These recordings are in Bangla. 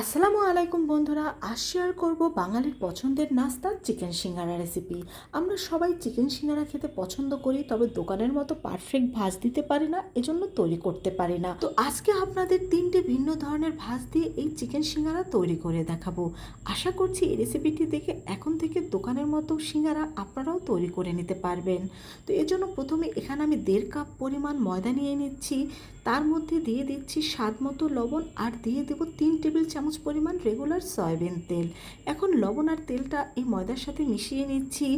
আসসালামু আলাইকুম বন্ধুরা, আজ শেয়ার করব বাঙালির পছন্দের নাস্তা চিকেন সিঙ্গারা রেসিপি আমরা সবাই চিকেন সিঙ্গারা খেতে পছন্দ করি, তবে দোকানের মতো পারফেক্ট ভাজ দিতে পারি না, এজন্য তৈরি করতে পারি না। তো আজকে আপনাদের তিনটে ভিন্ন ধরনের ভাজ দিয়ে এই চিকেন সিঙ্গারা তৈরি করে দেখাবো। আশা করছি এই রেসিপিটি দেখে এখন থেকে দোকানের মতো সিঙ্গারা আপনারাও তৈরি করে নিতে পারবেন। তো এজন্য প্রথমে এখানে আমি দেড় কাপ পরিমাণ ময়দা নিয়ে নিচ্ছি, তার মধ্যে দিয়ে দিচ্ছি স্বাদ মতো লবণ, আর দিয়ে দেবো তিন টেবিল চামচ পরিমাণ রেগুলার সয়াবিন তেল। এখন লবণ আর তেলটা এই ময়দার সাথে মিশিয়ে নিচ্ছি।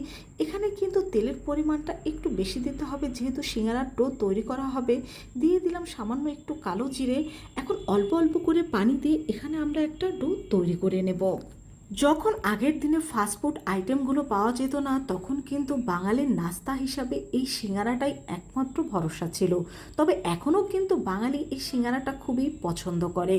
এখানে কিন্তু তেলের পরিমাণটা একটু বেশি দিতে হবে, যেহেতু সিঙ্গারার ডো তৈরি করা হবে। দিয়ে দিলাম সামান্য একটু কালো জিরে। এখন অল্প অল্প করে পানি দিয়ে এখানে আমরা একটা ডো তৈরি করে নেব। যখন আগের দিনে ফাস্টফুড আইটেমগুলো পাওয়া যেত না, তখন কিন্তু বাঙালির নাস্তা হিসাবে এই সিঙ্গারাটাই একমাত্র ভরসা ছিল। তবে এখনও কিন্তু বাঙালি এই সিঙ্গারাটা খুবই পছন্দ করে।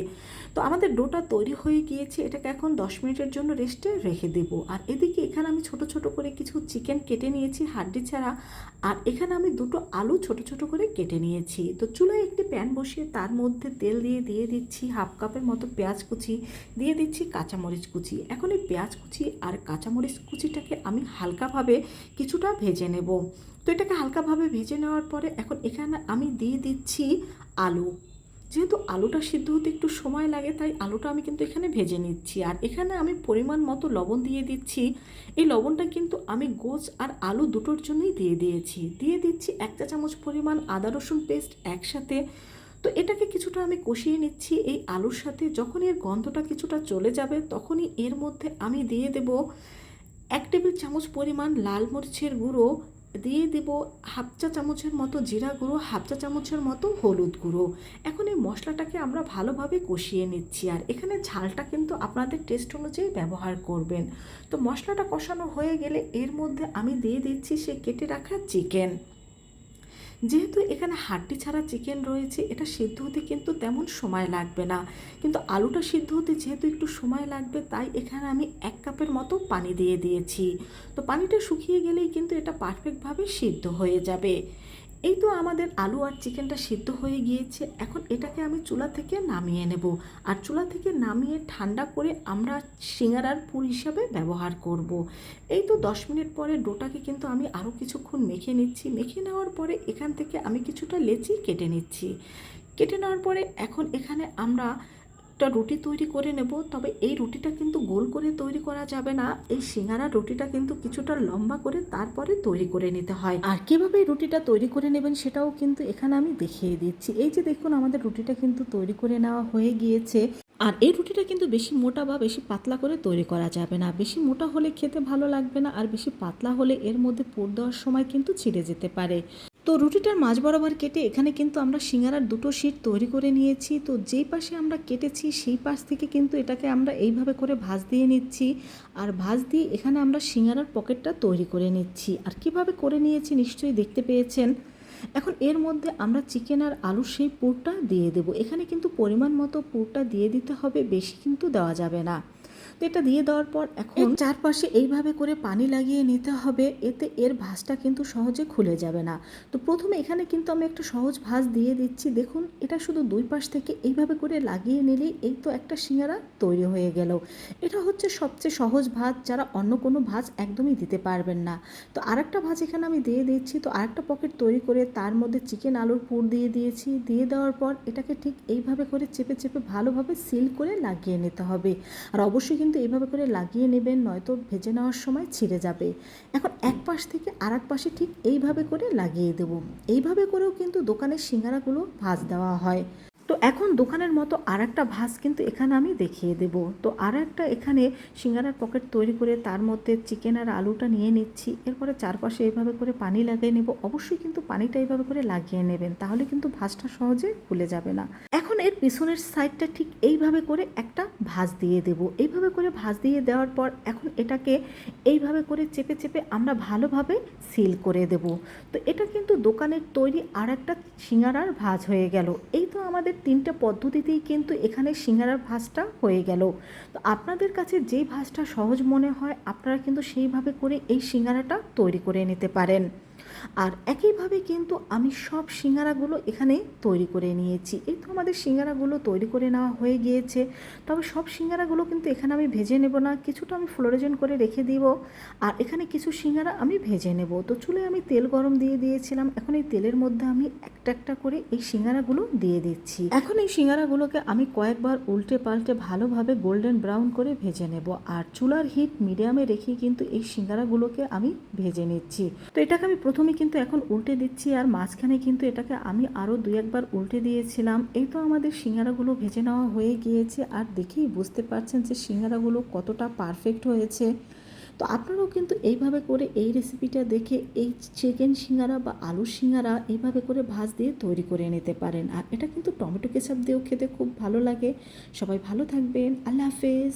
তো আমাদের ডোটা তৈরি হয়ে গিয়েছে, এটাকে এখন দশ মিনিটের জন্য রেস্টে রেখে দেব। আর এদিকে এখানে আমি ছোট ছোট করে কিছু চিকেন কেটে নিয়েছি হাড্ডি ছাড়া। আর এখানে আমি দুটো আলু ছোট ছোট করে কেটে নিয়েছি। তো চুলায় একটি প্যান বসিয়ে তার মধ্যে তেল দিয়ে দিয়ে দিচ্ছি হাফ কাপের মতো পেঁয়াজ কুচি, দিয়ে দিচ্ছি কাঁচামরিচ কুচি। এখন এই পেঁয়াজ কুচি আর কাঁচামরিচ কুচিটাকে আমি হালকাভাবে কিছুটা ভেজে নেব। তো এটাকে হালকাভাবে ভেজে নেওয়ার পরে এখন এখানে আমি দিয়ে দিচ্ছি আলু। যেহেতু আলুটা সিদ্ধ হতে একটু সময় লাগে, তাই আলুটা আমি কিন্তু এখানে ভেজে নিচ্ছি। আর এখানে আমি পরিমাণ মতো লবণ দিয়ে দিচ্ছি। এই লবণটা কিন্তু আমি গোছ আর আলু দুটোর জন্যই দিয়ে দিয়েছি। দিয়ে দিচ্ছি এক চা চামচ পরিমাণ আদা রসুন পেস্ট একসাথে। তো এটাকে কিছুটা আমি কষিয়ে নিচ্ছি এই আলুর সাথে। যখন এর গন্ধটা কিছুটা চলে যাবে, তখনই এর মধ্যে আমি দিয়ে দেব এক টেবিল চামচ পরিমাণ লাল মরিচের গুঁড়ো, দিয়ে দেব হাফ চা চামচের মতো জিরা গুঁড়ো, হাফ চা চামচের মতো হলুদ গুঁড়ো। এখন এই মশলাটাকে আমরা ভালোভাবে কষিয়ে নিচ্ছি আর এখানে ঝালটা কিন্তু আপনাদের টেস্ট অনুযায়ী ব্যবহার করবেন। তো মশলাটা কষানো হয়ে গেলে এর মধ্যে আমি দিয়ে দিচ্ছি সে কেটে রাখা চিকেন। যেহেতু এখানে হাড্ডি ছাড়া চিকেন রয়েছে, এটা সিদ্ধ হতে কিন্তু তেমন সময় লাগবে না। কিন্তু আলুটা সিদ্ধ হতে যেহেতু একটু সময় লাগবে, তাই এখানে আমি এক কাপের মতো পানি দিয়ে দিয়েছি। তো পানিটা শুকিয়ে গেলেই কিন্তু এটা পারফেক্টভাবে সিদ্ধ হয়ে যাবে। এই তো আমাদের আলু আর চিকেনটা সিদ্ধ হয়ে গিয়েছে। এখন এটাকে আমি চুলা থেকে নামিয়ে নেব। আর চুলা থেকে নামিয়ে ঠান্ডা করে আমরা সিঙ্গারার পুর হিসাবে ব্যবহার করব। এই তো দশ মিনিট পরে ডোটাকে কিন্তু আমি আরও কিছুক্ষণ মেখে নিচ্ছি। মেখে নেওয়ার পরে এখান থেকে আমি কিছুটা লেচি কেটে নিচ্ছি। কেটে নেওয়ার পরে এখন এখানে আমরা একটা রুটি তৈরি করে নেব, তবে এই রুটিটা কিন্তু গোল করে তৈরি করা যাবে না। এই সিঙ্গারা রুটিটা কিন্তু কিছুটা লম্বা করে তারপরে তৈরি করে নিতে হয়। আর কীভাবে রুটিটা তৈরি করে নেবেন সেটাও কিন্তু এখানে আমি দেখিয়ে দিচ্ছি। এই যে দেখুন, আমাদের রুটিটা কিন্তু তৈরি করে নেওয়া হয়ে গিয়েছে। আর এই রুটিটা কিন্তু বেশি মোটা বা বেশি পাতলা করে তৈরি করা যাবে না। বেশি মোটা হলে খেতে ভালো লাগবে না, আর বেশি পাতলা হলে এর মধ্যে পুর দেওয়ার সময় কিন্তু ছিঁড়ে যেতে পারে। তো রুটিটার মাঝ বরাবর কেটে এখানে কিন্তু আমরা সিঙ্গারার দুটো শিট তৈরি করে নিয়েছি। তো যেই পাশে আমরা কেটেছি, সেই পাশ থেকে কিন্তু এটাকে আমরা এইভাবে করে ভাঁজ দিয়ে নিচ্ছি। আর ভাঁজ দিয়ে এখানে আমরা সিঙ্গারার পকেটটা তৈরি করে নিচ্ছি। আর কীভাবে করে নিয়েছি নিশ্চয়ই দেখতে পেয়েছেন। এখন এর মধ্যে আমরা চিকেন আর আলুর সেই পুরটা দিয়ে দেব। এখানে কিন্তু পরিমাণ মতো পুরটা দিয়ে দিতে হবে, বেশি কিন্তু দেওয়া যাবে না। তো এটা দিয়ে দেওয়ার পর এখন চারপাশে এইভাবে করে পানি লাগিয়ে নিতে হবে, এতে এর ভাঁজটা কিন্তু সহজে খুলে যাবে না। তো প্রথমে এখানে কিন্তু আমি একটা সহজ ভাঁজ দিয়ে দিচ্ছি। দেখুন, এটা শুধু দুই পাশ থেকে এইভাবে করে লাগিয়ে নিলেই এই তো একটা সিঙ্গারা তৈরি হয়ে গেল। এটা হচ্ছে সবচেয়ে সহজ ভাঁজ, যারা অন্য কোনো ভাঁজ একদমই দিতে পারবেন না। তো আরেকটা ভাঁজ এখানে আমি দিয়ে দিচ্ছি। তো আরেকটা পকেট তৈরি করে তার মধ্যে চিকেন আলুর পুর দিয়ে দিয়েছি। দিয়ে দেওয়ার পর এটাকে ঠিক এইভাবে করে চেপে চেপে ভালোভাবে সিল করে লাগিয়ে নিতে হবে। আর অবশ্যই কিন্তু এইভাবে করে লাগিয়ে নেবেন, নয়তো ভেজে নেওয়ার সময় ছিঁড়ে যাবে। এখন এক পাশ থেকে আর এক পাশে ঠিক এইভাবে করে লাগিয়ে দেবো। এইভাবে করেও কিন্তু দোকানের সিঙ্গারাগুলো ভাজ দেওয়া হয়। এখন দোকানের মতো আর একটা ভাঁজ কিন্তু এখানে আমি দেখিয়ে দেব। তো আর একটা এখানে সিঙ্গারার পকেট তৈরি করে তার মধ্যে চিকেন আর আলুটা নিয়ে নিচ্ছি। এরপরে চারপাশে এইভাবে করে পানি লাগিয়ে নেব। অবশ্যই কিন্তু পানিটা এইভাবে করে লাগিয়ে নেবেন, তাহলে কিন্তু ভাঁজটা সহজে খুলে যাবে না। এখন এর পিছনের সাইডটা ঠিক এইভাবে করে একটা ভাঁজ দিয়ে দেব। এইভাবে করে ভাঁজ দিয়ে দেওয়ার পর এখন এটাকে এইভাবে করে চেপে চেপে আমরা ভালোভাবে সিল করে দেব। তো এটা কিন্তু দোকানের তৈরি আর একটা সিঙ্গারার ভাজ হয়ে গেল। এই তো আমাদের তিনটে পদ্ধতিতেই কিন্তু এখানে সিঙ্গারার ভাঁজটা হয়ে গেল। তো আপনাদের কাছে যেই ভাঁজটা সহজ মনে হয়, আপনারা কিন্তু সেইভাবে করে এই সিঙ্গারাটা তৈরি করে নিতে পারেন। আর একইভাবে কিন্তু আমি সব সিঙ্গারাগুলো এখানে তৈরি করে নিয়েছি। এই তো আমাদের সিঙ্গারাগুলো তৈরি করে নেওয়া হয়ে গিয়েছে। তবে সব সিঙ্গারাগুলো কিন্তু এখানে আমি ভেজে নেব না, কিছুটা আমি ফ্লোরেজন করে রেখে দিব আর এখানে কিছু সিঙ্গারা আমি ভেজে নেব। তো চুলে আমি তেল গরম দিয়ে দিয়েছিলাম, এখন এই তেলের মধ্যে আমি একটা একটা করে এই সিঙ্গারাগুলো দিয়ে দিচ্ছি। এখন এই সিঙ্গারাগুলোকে আমি কয়েকবার উল্টে পাল্টে ভালোভাবে গোল্ডেন ব্রাউন করে ভেজে নেব আর চুলার হিট মিডিয়ামে রেখে কিন্তু এই সিঙ্গারাগুলোকে আমি ভেজে নিচ্ছি। তো এটাকে আমি প্রথমে কিন্তু এখন উল্টে দিচ্ছি আর মাঝখানে কিন্তু এটাকে আমি আরও দু একবার উল্টে দিয়েছিলাম। এই তো আমাদের সিঙ্গারাগুলো ভেজে নেওয়া হয়ে গিয়েছে আর দেখেই বুঝতে পারছেন যে সিঙ্গারাগুলো কতটা পারফেক্ট হয়েছে। তো আপনারাও কিন্তু এইভাবে করে এই রেসিপিটা দেখে এই চিকেন সিঙ্গারা বা আলু সিঙ্গারা এইভাবে করে ভাজ দিয়ে তৈরি করে নিতে পারেন। আর এটা কিন্তু টমেটো কেচাপ দিয়েও খেতে খুব ভালো লাগে। সবাই ভালো থাকবেন। আল্লাহ হাফেজ।